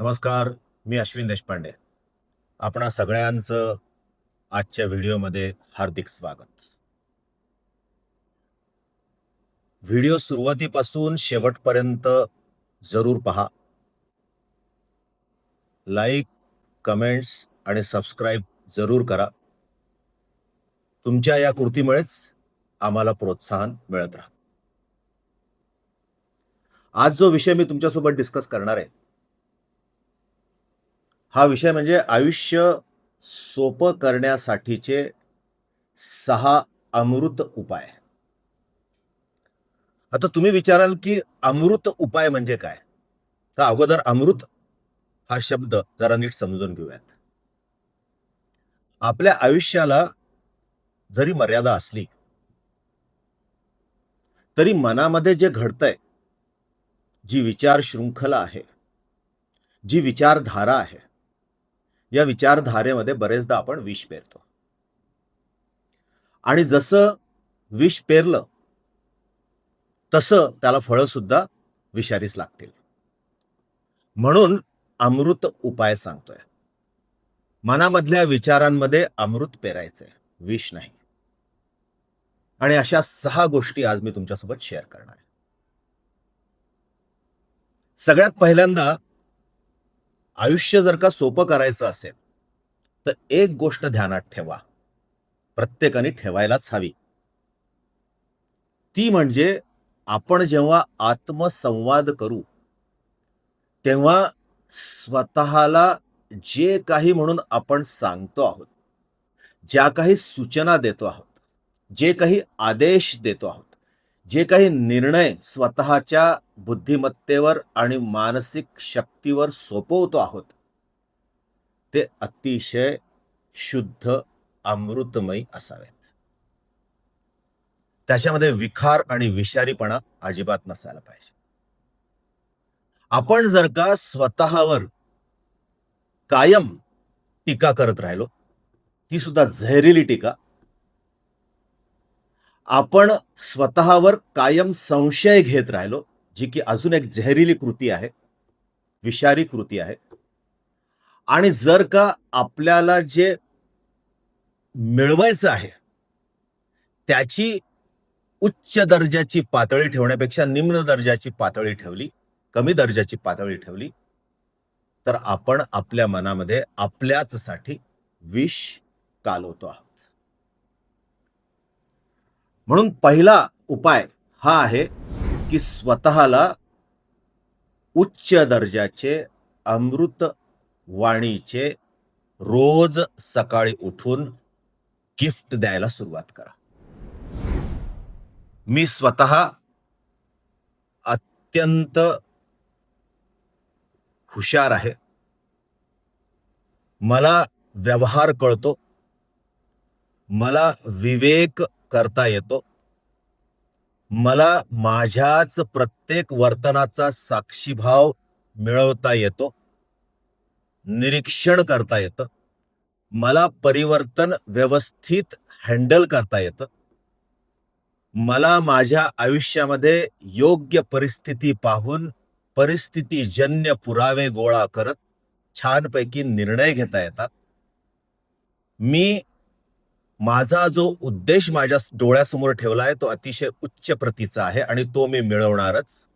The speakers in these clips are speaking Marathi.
नमस्कार मी अश्विन देशपांडे. आपणा सगळ्यांचं आजच्या व्हिडिओमध्ये हार्दिक स्वागत. व्हिडिओ सुरुवातीपासून शेवटपर्यंत जरूर पहा. लाईक कमेंट्स आणि सबस्क्राईब जरूर करा. तुमच्या या कृतीमुळेच आम्हाला प्रोत्साहन मिळत राहत. आज जो विषय मी तुमच्यासोबत डिस्कस करणार आहे हा विषय म्हणजे आयुष्य सोपं करण्यासाठीचे सहा अमृत उपाय. आता तुम्ही विचाराल की अमृत उपाय म्हणजे काय? तर अगोदर अमृत हा शब्द जरा नीट समजून घेऊयात. आपल्या आयुष्याला जरी मर्यादा असली तरी मनामध्ये जे घडतंय जी विचार शृंखला आहे जी विचारधारा आहे या विचारधारेमध्ये बरेचदा आपण विष पेरतो. आणि जसं विष पेरलं तसं त्याला फळं सुद्धा विषारीच लागतील. म्हणून अमृत उपाय सांगतोय. मनामधल्या विचारांमध्ये अमृत पेरायचंय विष नाही. आणि अशा सहा गोष्टी आज मी तुमच्यासोबत शेअर करणार आहे. सगळ्यात पहिल्यांदा आयुष्य जर का सोपं करायचं असेल तर एक गोष्ट ध्यानात ठेवा. प्रत्येकाने ठेवायलाच हवी. ती म्हणजे आपण जेव्हा आत्मसंवाद करू तेव्हा स्वतःला जे काही म्हणून आपण सांगतो आहोत ज्या काही सूचना देतो आहोत जे काही आदेश देतो आहोत जे काही निर्णय स्वतःच्या बुद्धिमत्तेवर आणि मानसिक शक्तीवर सोपवतो आहोत. ते अतिशय शुद्ध अमृतमयी असावेत. त्याच्यामध्ये विखार आणि विषारीपणा अजिबात नसायला पाहिजे. आपण जर का स्वतःवर कायम टीका करत राहिलो ती सुद्धा झहरीली टीका. आपण स्वतःवर कायम संशय घेत राहिलो जी की अजून एक जहरीली कृती आहे विषारी कृती आहे. आणि जर का आपल्याला जे मिळवायचं आहे त्याची उच्च दर्जाची पातळी ठेवण्यापेक्षा निम्न दर्जाची पातळी ठेवली कमी दर्जाची पातळी ठेवली तर आपण आपल्या मनामध्ये आपल्याच साठी विष कालवतो आहोत. म्हणून पहिला उपाय हा आहे की स्वतःला उच्च दर्जाचे अमृत वाणीचे रोज सकाळी उठून गिफ्ट द्यायला सुरुवात करा. मी स्वतः अत्यंत हुशार आहे. मला व्यवहार कळतो. मला विवेक करता येतो. मला माझ्याच प्रत्येक वर्तनाचा साक्षीभाव मिळवता येतो. निरीक्षण करता येतं. मला परिवर्तन व्यवस्थित हँडल करता येतं. मला माझ्या आयुष्यामध्ये योग्य परिस्थिती पाहून परिस्थितीजन्य पुरावे गोळा करत छानपैकी निर्णय घेता येतात. मी माझा जो उद्देश माझ्या डोळ्यासमोर ठेवला आहे तो अतिशय उच्च प्रतीचा आहे आणि तो मी मिळवणारच.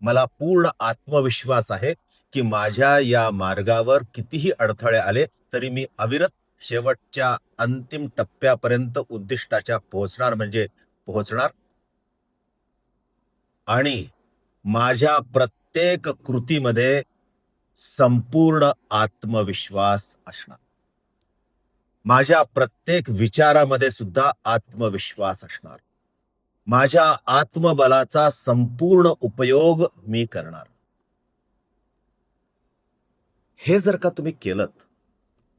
मला पूर्ण आत्मविश्वास आहे की माझ्या या मार्गावर कितीही अडथळे आले तरी मी अविरत शेवटच्या अंतिम टप्प्यापर्यंत उद्दिष्टाच्या पोहोचणार म्हणजे पोहोचणार. आणि माझ्या प्रत्येक कृतीमध्ये संपूर्ण आत्मविश्वास असणार. माझ्या प्रत्येक विचारामध्ये सुद्धा आत्मविश्वास असणार. माझ्या आत्मबलाचा संपूर्ण उपयोग मी करणार. हे जर का तुम्ही केलं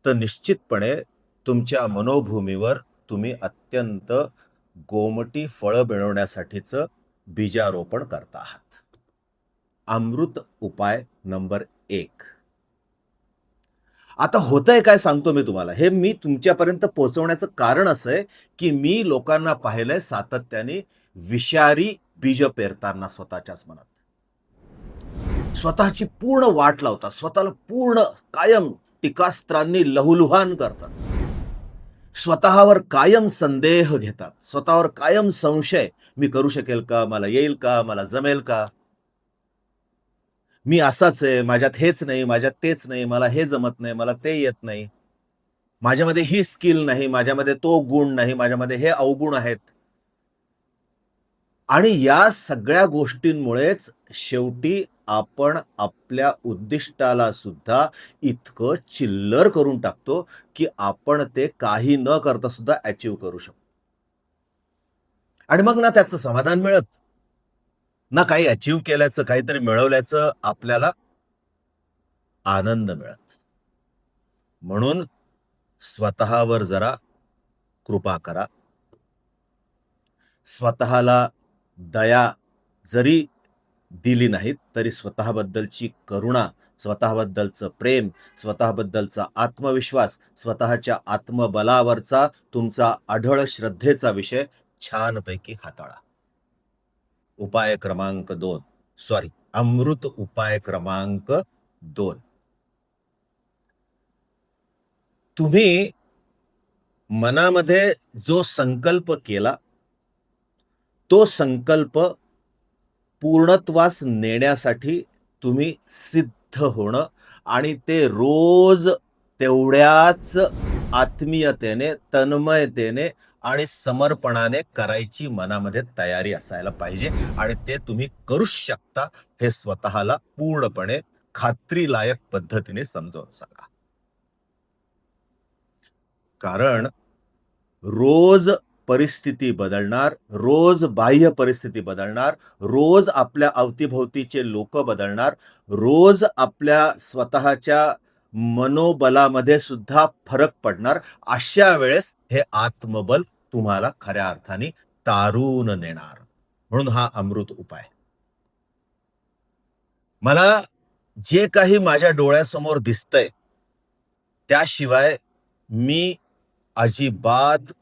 तर निश्चितपणे तुमच्या मनोभूमीवर तुम्ही अत्यंत गोमटी फळं मिळवण्यासाठीच बीजारोपण करता आहात. अमृत उपाय नंबर एक. आता होतंय काय सांगतो मी तुम्हाला. हे मी तुमच्यापर्यंत पोहोचवण्याचं कारण असं आहे की मी लोकांना पाहिलंय सातत्याने विषारी बीज पेरताना स्वतःच्याच मनात. स्वतःची पूर्ण वाट लावतात. स्वतःला पूर्ण कायम टीकास्त्रांनी लहुलुहान करतात. स्वतःवर कायम संदेह घेतात. स्वतःवर कायम संशय. मी करू शकेल का? मला येईल का? मला जमेल का? मी असाच आहे माझ्यात हेच नाही माझ्यात तेच नाही मला हे जमत नाही मला ते येत नाही. माझ्यामध्ये ही स्किल नाही माझ्यामध्ये तो गुण नाही माझ्यामध्ये हे अवगुण आहेत. आणि या सगळ्या गोष्टींमुळेच शेवटी आपण आपल्या उद्दिष्टाला सुद्धा इतकं चिल्लर करून टाकतो की आपण ते काही न करता सुद्धा अचीव करू शकतो. आणि मग ना त्याचं समाधान मिळत. ना काही अचीव केल्याचं काहीतरी मिळवल्याचं आपल्याला आनंद मिळत. म्हणून स्वतःवर जरा कृपा करा. स्वतःला दया जरी दिली नाहीत तरी स्वतःबद्दलची करुणा स्वतःबद्दलचं प्रेम स्वतःबद्दलचा आत्मविश्वास स्वतःच्या आत्मबलावरचा तुमचा आढळ श्रद्धेचा विषय छानपैकी हाताळा. उपाय क्रमांक दोन. सॉरी अमृत उपाय क्रमांक दोन. तुम्ही मनामध्ये जो संकल्प केला तो संकल्प पूर्णत्वास नेण्यासाठी तुम्ही सिद्ध होणं आणि ते रोज तेवढ्याच आत्मीयतेने तन्मयतेने आणि समर्पणाने करायची मनामध्ये तयारी असायला पाहिजे. आणि ते तुम्ही करू शकता हे स्वतःला पूर्णपणे खात्रीलायक पद्धतीने समजावून सांगा. कारण रोज परिस्थिती बदलणार रोज बाह्य परिस्थिती बदलणार रोज आपल्या अवतीभोवतीचे लोक बदलणार रोज आपल्या स्वतःच्या मनोबलामध्ये सुद्धा फरक पडणार. अशा वेळेस हे आत्मबल तुम्हाला खऱ्या अर्थाने तारून नेणार. म्हणून हा अमृत उपाय. मला जे काही माझ्या डोळ्यासमोर दिसतंय त्याशिवाय मी अजिबात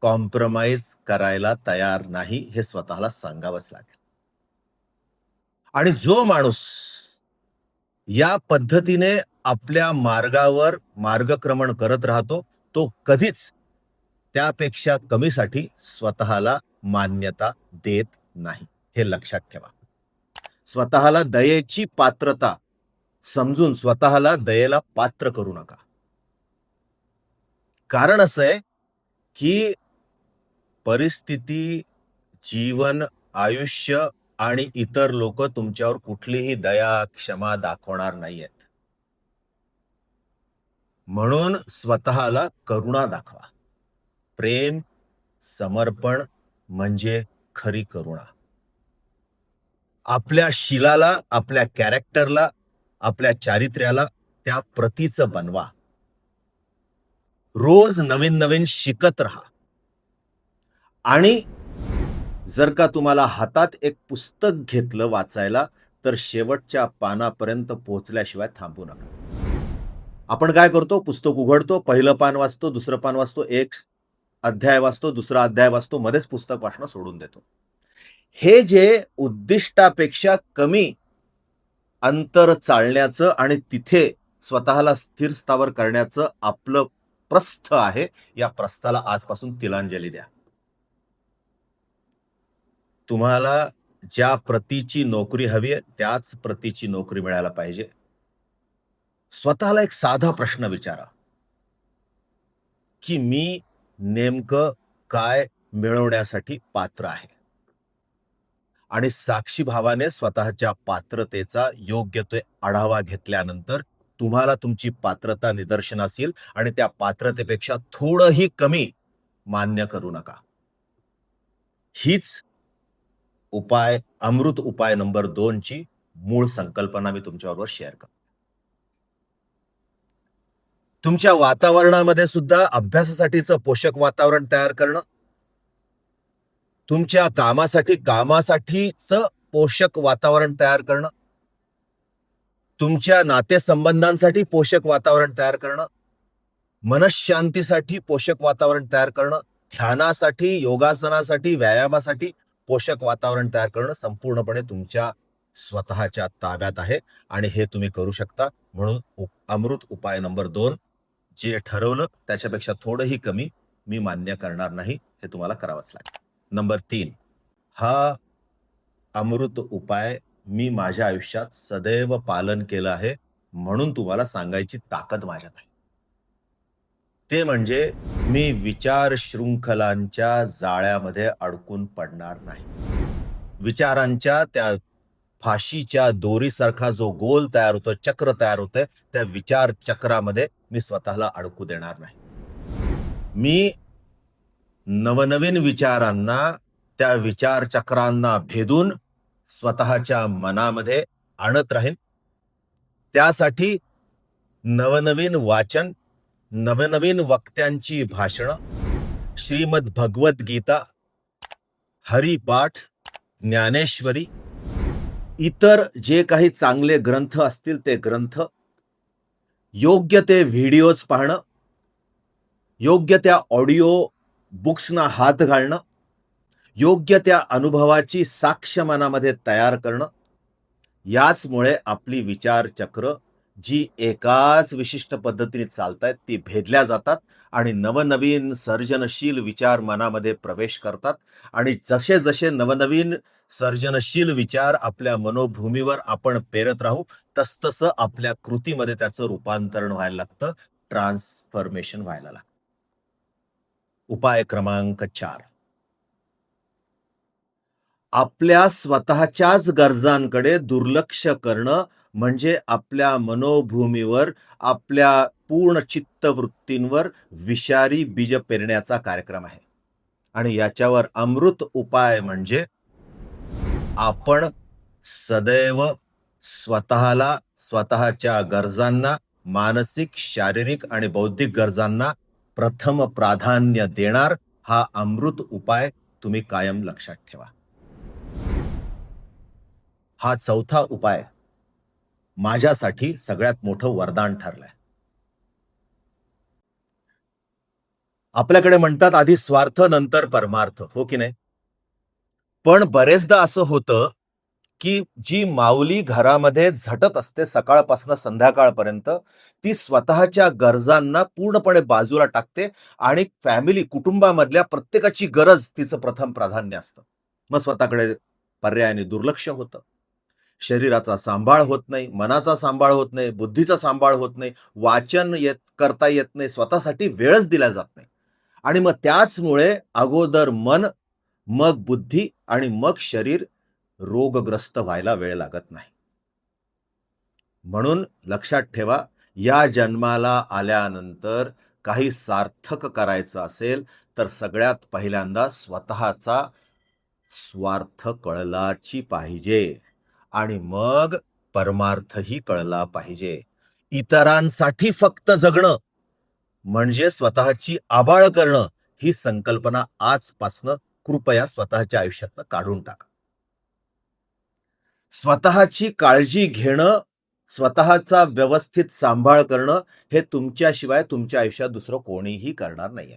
कॉम्प्रोमाइज करायला तयार नाही हे स्वतःला सांगावंच लागेल. आणि जो माणूस या पद्धतीने आपल्या मार्गावर मार्गक्रमण करत राहतो तो कधीच त्यापेक्षा कमीसाठी स्वतःला मान्यता देत नाही. हे लक्षात ठेवा. स्वतःला दयेची पात्रता समजून स्वतःला दयेला पात्र करू नका. कारण असं आहे की परिस्थिती जीवन आयुष्य आणि इतर लोक तुमच्यावर कुठलीही दया क्षमा दाखवणार नाहीयेत. म्हणून स्वतःला करुणा दाखवा. प्रेम समर्पण म्हणजे खरी करुणा. आपल्या शिलाला आपल्या कॅरेक्टरला आपल्या चारित्र्याला त्या प्रतीचं बनवा. रोज नवीन नवीन शिकत राहा. आणि जर का तुम्हाला हातात एक पुस्तक घेतलं वाचायला तर शेवटच्या पानापर्यंत पोहोचल्याशिवाय थांबू नका. आपण काय करतो? पुस्तक उघडतो पहिलं पान वाचतो दुसरं पान वाचतो एक अध्याय वाचतो दुसरा अध्याय वाचतो मध्येच पुस्तक वाचणं सोडून देतो. हे जे उद्दिष्टापेक्षा कमी अंतर चालण्याचं आणि तिथे स्वतःला स्थिर स्थावर करण्याचं आपलं प्रस्थ आहे या प्रस्थाला आजपासून तिलांजली द्या. तुम्हाला ज्या प्रतीची नोकरी हवी आहे त्याच प्रतीची नोकरी मिळायला पाहिजे. स्वतःला एक साधा प्रश्न विचारा. की मी नेमकं काय मिळवण्यासाठी पात्र आहे? आणि साक्षी भावाने स्वतःच्या पात्रतेचा योग्य तो आढावा घेतल्यानंतर तुम्हाला तुमची पात्रता निदर्शनास येईल आणि त्या पात्रतेपेक्षा थोडंही कमी मान्य करू नका. हीच उपाय अमृत उपाय नंबर दोनची मूळ संकल्पना मी तुमच्याबरोबर शेअर करतो. तुमच्या वातावरणामध्ये सुद्धा अभ्यासासाठीचं पोषक वातावरण तयार करणं? तुमच्या कामासाठी कामासाठीच पोषक वातावरण तयार करणं? तुमच्या नातेसंबंधांसाठी पोषक वातावरण तयार करणं? मनशांतीसाठी पोषक वातावरण तयार करणं? ध्यानासाठी योगासनासाठी व्यायामासाठी पोषक वातावरण तयार करणं संपूर्णपणे तुमच्या स्वतःच्या ताब्यात आहे आणि हे तुम्ही करू शकता. म्हणून अमृत उपाय नंबर दोन जे ठरवलं त्याच्यापेक्षा थोडंही कमी मी मान्य करणार नाही हे तुम्हाला करावंच लागेल. नंबर तीन हा अमृत उपाय मी माझ्या आयुष्यात सदैव पालन केलं आहे म्हणून तुम्हाला सांगायची ताकद माझ्यात आहे. ते म्हणजे मी विचार शृंखलांच्या जाळ्यामध्ये अडकून पडणार नाही. विचारांच्या त्या फाशीच्या दोरीसारखा जो गोल तयार होतो चक्र तयार होतंय त्या विचार चक्रामध्ये मी स्वतःला अडकू देणार नाही. मी नवनवीन विचारांना त्या विचार चक्रांना भेदून स्वतःच्या मनामध्ये आणत राहीन. त्यासाठी नवनवीन वाचन नवनवीन वक्त्यांची भाषणं श्रीमद भगवद्गीता हरिपाठ ज्ञानेश्वरी इतर जे काही चांगले ग्रंथ असतील ते ग्रंथ योग्य ते व्हिडिओज पाहणं योग्य त्या ऑडिओ बुक्सना हात घालणं योग्य त्या अनुभवाची साक्ष मनामध्ये तयार करणं याचमुळे आपली विचारचक्र जी एकाच विशिष्ट पद्धतीने चालत आहेत ती भेदल्या जातात आणि नवनवीन सर्जनशील विचार मनामध्ये प्रवेश करतात. आणि जसे जसे नवनवीन सर्जनशील विचार आपल्या मनोभूमीवर आपण पेरत राहू. तसतसं आपल्या कृतीमध्ये त्याचं रूपांतरण व्हायला लागतं. ट्रान्सफॉर्मेशन व्हायला लागतं. उपाय क्रमांक चार. आपल्या स्वतःच्याच गरजांकडे दुर्लक्ष करणं म्हणजे आपल्या मनोभूमीवर आपल्या पूर्ण चित्तवृत्तींवर विषारी बीज पेरण्याचा कार्यक्रम आहे. आणि याच्यावर अमृत उपाय म्हणजे आपण सदैव स्वतःला स्वतःच्या गरजांना मानसिक शारीरिक आणि बौद्धिक गरजांना प्रथम प्राधान्य देणार हा अमृत उपाय तुम्ही कायम लक्षात ठेवा. हा चौथा उपाय माझ्यासाठी सगळ्यात मोठं वरदान ठरलंय. आपल्याकडे म्हणतात आधी स्वार्थ नंतर परमार्थ. हो की नाही? पण बरेचदा असं होतं की जी माऊली घरामध्ये झटत असते सकाळपासून संध्याकाळपर्यंत ती स्वतःच्या गरजांना पूर्णपणे बाजूला टाकते आणि फॅमिली कुटुंबामधल्या प्रत्येकाची गरज तिचं प्रथम प्राधान्य असतं. मग स्वतःकडे पर्यायाने दुर्लक्ष होतं. शरीराचा सांभाळ होत नाही मनाचा सांभाळ होत नाही बुद्धीचा सांभाळ होत नाही वाचन येत करता येत नाही स्वतःसाठी वेळच दिला जात नाही. आणि मग त्याचमुळे अगोदर मन मग बुद्धी आणि मग शरीर रोगग्रस्त व्हायला वेळ लागत नाही. म्हणून लक्षात ठेवा या जन्माला आल्यानंतर काही सार्थक करायचं असेल तर सगळ्यात पहिल्यांदा स्वतःचा स्वार्थ कळलाची पाहिजे आणि मग परमार्थही कळला पाहिजे. इतरांसाठी फक्त जगणं म्हणजे स्वतःची आबाळ करणं ही संकल्पना आजपासनं कृपया स्वतःच्या आयुष्यातनं काढून टाका. स्वतःची काळजी घेणं स्वतःचा व्यवस्थित सांभाळ करणं हे तुमच्याशिवाय तुमच्या आयुष्यात दुसरं कोणीही करणार नाहीये.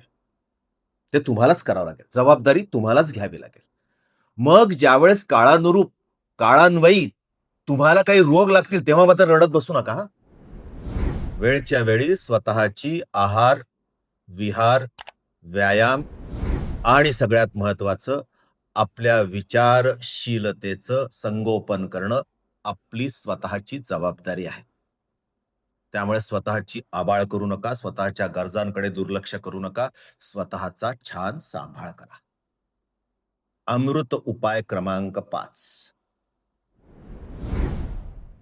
ते तुम्हालाच करावं लागेल. जबाबदारी तुम्हालाच घ्यावी लागेल. मग ज्यावेळेस काळानुरूप काळान्वयी तुम्हाला काही रोग लागतील तेव्हा मात्र रडत बसू नका हा. वेळच्या वेळी स्वतःची आहार विहार व्यायाम आणि सगळ्यात महत्वाचं आपल्या विचारशीलतेचं संगोपन करणं आपली स्वतःची जबाबदारी आहे. त्यामुळे स्वतःची आबाळ करू नका स्वतःच्या गरजांकडे दुर्लक्ष करू नका स्वतःचा छान सांभाळ करा. अमृत उपाय क्रमांक पाच.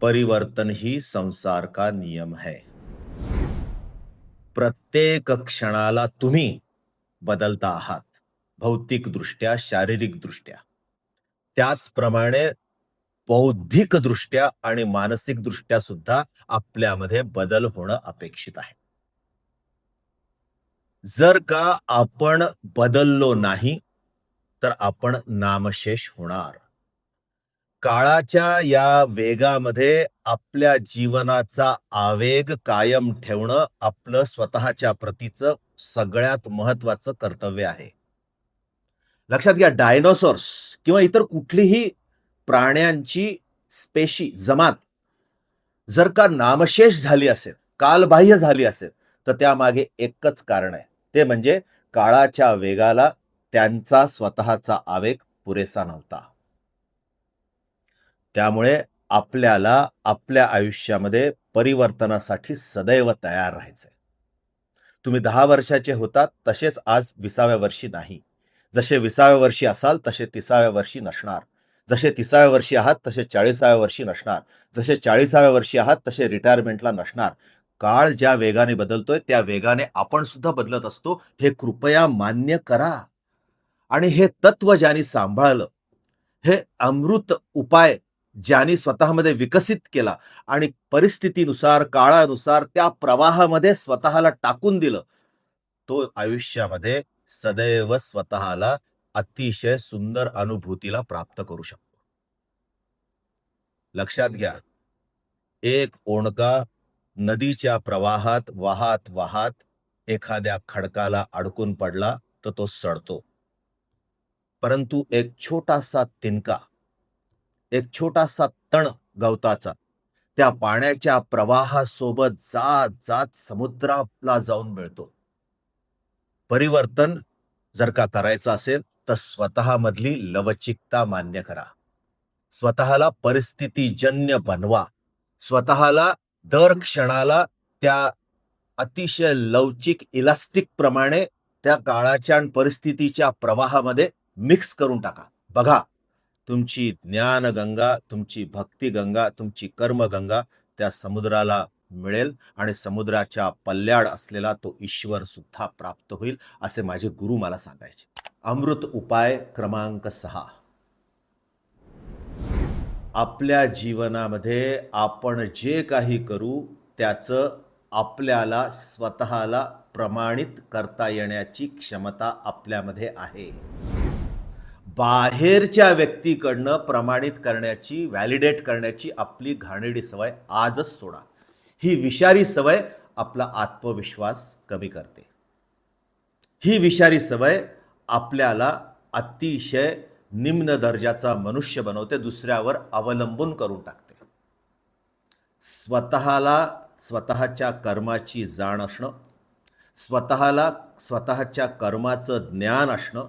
परिवर्तन ही संसार का नियम है? प्रत्येक क्षणाला तुम्ही बदलता आहात. भौतिक दृष्ट्या शारीरिक दृष्ट्या त्याचप्रमाणे बौद्धिक दृष्ट्या आणि मानसिक दृष्ट्या सुद्धा आपल्यामध्ये बदल होणं अपेक्षित आहे. जर का आपण बदललो नाही तर आपण नामशेष होणार. काळाच्या या वेगामध्ये आपल्या जीवनाचा आवेग कायम ठेवणं आपलं स्वतःच्या प्रतीचं सगळ्यात महत्वाचं कर्तव्य आहे. लक्षात घ्या डायनोसॉर्स किंवा इतर कुठलीही प्राण्यांची स्पेशी जमात जर का नामशेष झाली असेल कालबाह्य झाली असेल तर त्यामागे एकच कारण आहे. ते म्हणजे काळाच्या वेगाला त्यांचा स्वतःचा आवेग पुरेसा नव्हता. त्यामुळे आपल्याला आपल्या आयुष्यामध्ये परिवर्तनासाठी सदैव तयार राहायचंय. तुम्ही दहा वर्षाचे होतात तसेच आज विसाव्या वर्षी नाही. जसे विसाव्या वर्षी असाल तसे तिसाव्या वर्षी नसणार. जसे तिसाव्या वर्षी आहात तसे चाळीसाव्या वर्षी नसणार. जसे चाळीसाव्या वर्षी आहात तसे रिटायरमेंटला नसणार. काळ ज्या वेगाने बदलतोय त्या वेगाने आपण सुद्धा बदलत असतो. हे कृपया मान्य करा. आणि हे तत्व ज्यांनी सांभाळलं हे अमृत उपाय ज्यांनी स्वतःमध्ये विकसित केला आणि परिस्थितीनुसार काळानुसार त्या प्रवाहामध्ये स्वतःला टाकून दिलं तो आयुष्यामध्ये सदैव स्वतःला अतिशय सुंदर अनुभूतीला प्राप्त करू शकतो. लक्षात घ्या एक ओणका नदीच्या प्रवाहात वाहत वाहत एखाद्या खडकाला अडकून पडला तर तो सडतो. परंतु एक छोटासा तिनका एक छोटासा तण गवताचा त्या पाण्याच्या प्रवाहासोबत जात जात समुद्राला जाऊन मिळतो. परिवर्तन जर का करायचं असेल तर स्वतःमधली लवचिकता मान्य करा. स्वतःला परिस्थितीजन्य बनवा. स्वतःला दर क्षणाला त्या अतिशय लवचिक इलास्टिक प्रमाणे त्या काळाच्या आणि परिस्थितीच्या प्रवाहामध्ये मिक्स करून टाका. बघा तुमची ज्ञानगंगा तुमची भक्तिगंगा तुमची कर्मगंगा त्या समुद्राला मिळेल आणि समुद्राच्या पल्ल्याड असलेला तो ईश्वर सुद्धा प्राप्त होईल असे माझे गुरु मला सांगायचे. अमृत उपाय क्रमांक सहा. आपल्या जीवनामध्ये आपण जे काही करू त्याचं आपल्याला स्वतःला प्रमाणित करता येण्याची क्षमता आपल्यामध्ये आहे. बाहेरच्या व्यक्तीकडनं प्रमाणित करण्याची व्हॅलिडेट करण्याची आपली घाणेडी सवय आजच सोडा. ही विषारी सवय आपला आत्मविश्वास कमी करते. ही विषारी सवय आपल्याला अतिशय निम्न दर्जाचा मनुष्य बनवते दुसऱ्यावर अवलंबून करून टाकते. स्वतःला स्वतःच्या कर्माची जाण असणं स्वतःला स्वतःच्या कर्माचं ज्ञान असणं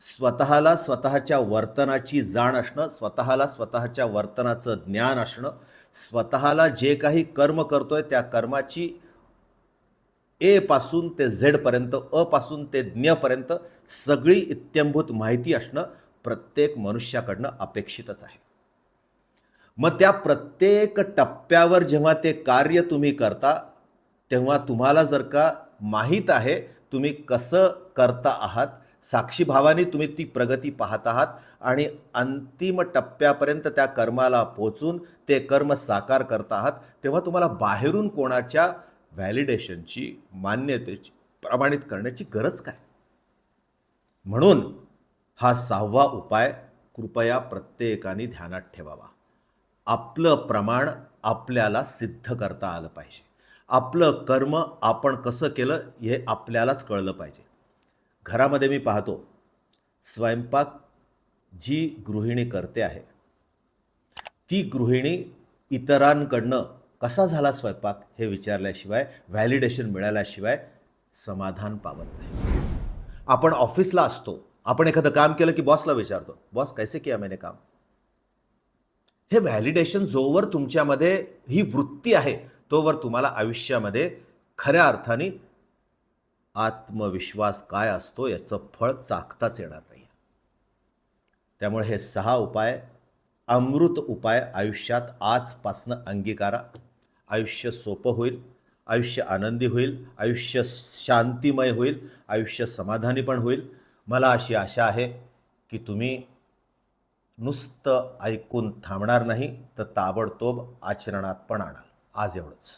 स्वतःला स्वतःच्या वर्तनाची जाण असणं स्वतःला स्वतःच्या वर्तनाचं ज्ञान असणं स्वतःला जे काही कर्म करतोय त्या कर्माची ए पासून ते झेडपर्यंत अ पासून ते ज्ञपर्यंत सगळी इत्यंभूत माहिती असणं प्रत्येक मनुष्याकडनं अपेक्षितच आहे. मग त्या प्रत्येक टप्प्यावर जेव्हा ते कार्य तुम्ही करता तेव्हा तुम्हाला जर का माहीत आहे तुम्ही कसं करता आहात साक्षीभावाने तुम्ही ती प्रगती पाहत आहात आणि अंतिम टप्प्यापर्यंत त्या कर्माला पोचून ते कर्म साकार करत आहात तेव्हा तुम्हाला बाहेरून कोणाच्या व्हॅलिडेशनची मान्यतेची प्रमाणित करण्याची गरज काय? म्हणून हा सहावा उपाय कृपया प्रत्येकाने ध्यानात ठेवावा. आपलं प्रमाण आपल्याला सिद्ध करता आलं पाहिजे. आपलं कर्म आपण कसं केलं हे आपल्यालाच कळलं पाहिजे. घरामध्ये मी पाहतो स्वयंपाक जी गृहिणी करते आहे ती गृहिणी इतरांकडनं कसा झाला स्वयंपाक हे विचारल्याशिवाय व्हॅलिडेशन मिळाल्याशिवाय समाधान पावत नाही. आपण ऑफिसला असतो आपण एखादं काम केलं की बॉसला विचारतो बॉस कैसे किया मैंने काम? हे व्हॅलिडेशन जोवर तुमच्यामध्ये ही वृत्ती आहे तोवर तुम्हाला आयुष्यामध्ये खऱ्या अर्थाने आत्मविश्वास काय असतो याचं फळ चाकताच येणार त्यामुळे हे सहा उपाय अमृत उपाय आयुष्यात आजपासनं अंगीकारा. आयुष्य सोपं होईल आयुष्य आनंदी होईल आयुष्य शांतिमय होईल आयुष्य समाधानी पण होईल. मला अशी आशा आहे की तुम्ही नुसतं ऐकून थांबणार नाही तर ताबडतोब आचरणात पण आणाल. आज एवढंच.